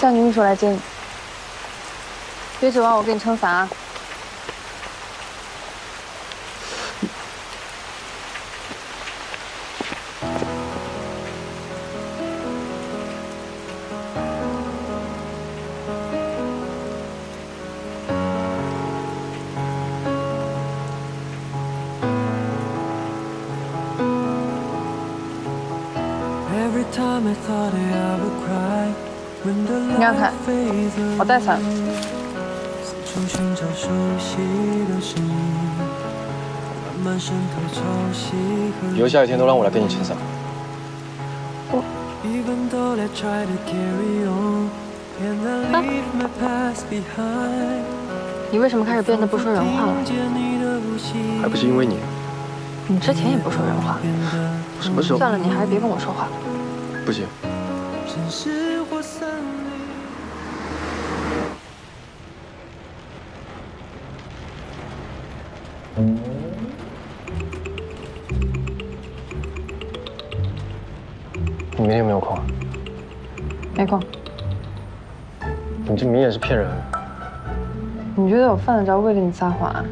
叫你秘书来接你。别指望我给你撑伞啊！你看看，我带伞。以后下雨天都让我来给你撑伞。你为什么开始变得不说人话了？还不是因为你？你之前也不说人话。什么时候？算了，你还是别跟我说话了。不行。你明天有没有空？没空。你这明显是骗人。你觉得我犯得着为了你撒谎啊？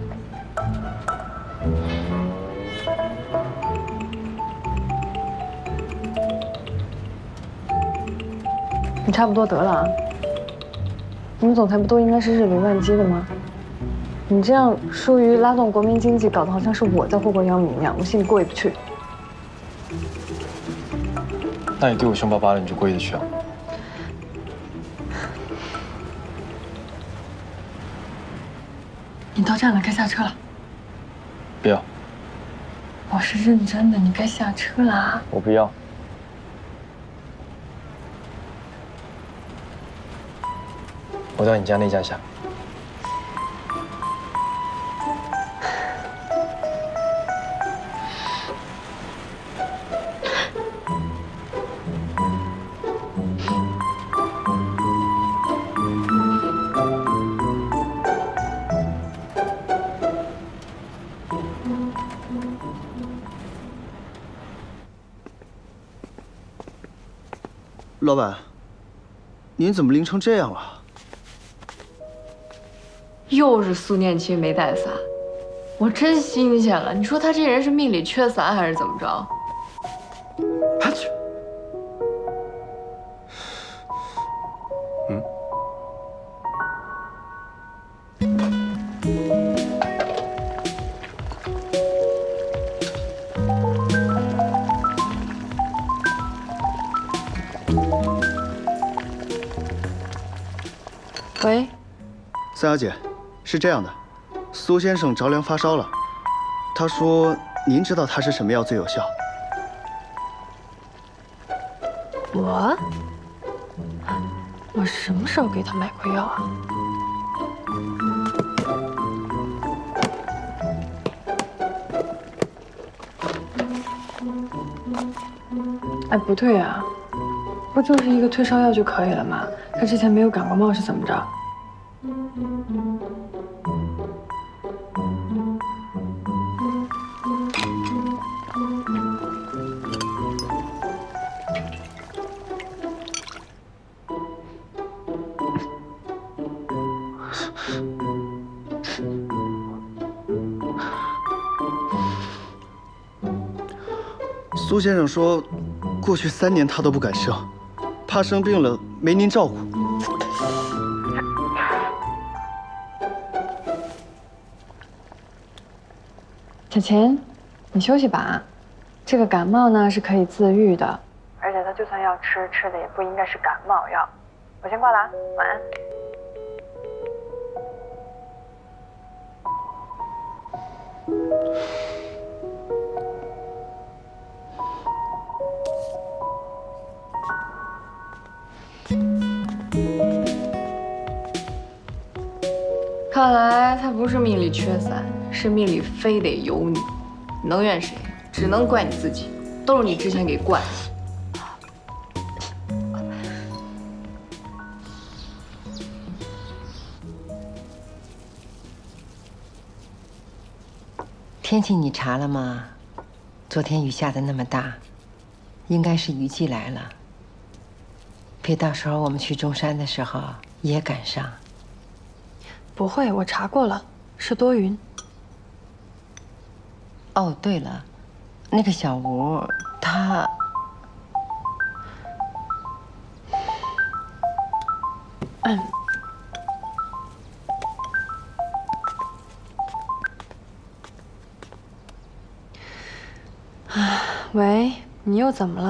你差不多得了啊！你们总裁不都应该是日理万机的吗？你这样疏于拉动国民经济，搞得好像是我在祸国殃民一样，我心里过意不去。那你对我凶巴巴的，你就过意得去啊？你到站了，该下车了。不要。我是认真的，你该下车了。我不要。我到你家那家下。老板，您怎么淋成这样了？又是苏念青没带伞，我真新鲜了。你说他这人是命里缺伞还是怎么着？喂，三小姐，是这样的，苏先生着凉发烧了，他说您知道他是什么药最有效？我？我什么时候给他买过药啊？哎，不对啊，不就是一个退烧药就可以了吗？他之前没有感过冒是怎么着？苏先生说，过去三年他都不敢生，怕生病了没您照顾。小琴，你休息吧。这个感冒呢是可以自愈的，而且他就算要吃，吃的也不应该是感冒药。我先挂了啊，晚安。不是命里缺伞，是命里非得有你。能怨谁？只能怪你自己，都是你之前给惯的。天气你查了吗？昨天雨下的那么大，应该是雨季来了。别到时候我们去中山的时候也赶上。不会，我查过了，是多云。哦，对了，那个小吴他。喂，你又怎么了？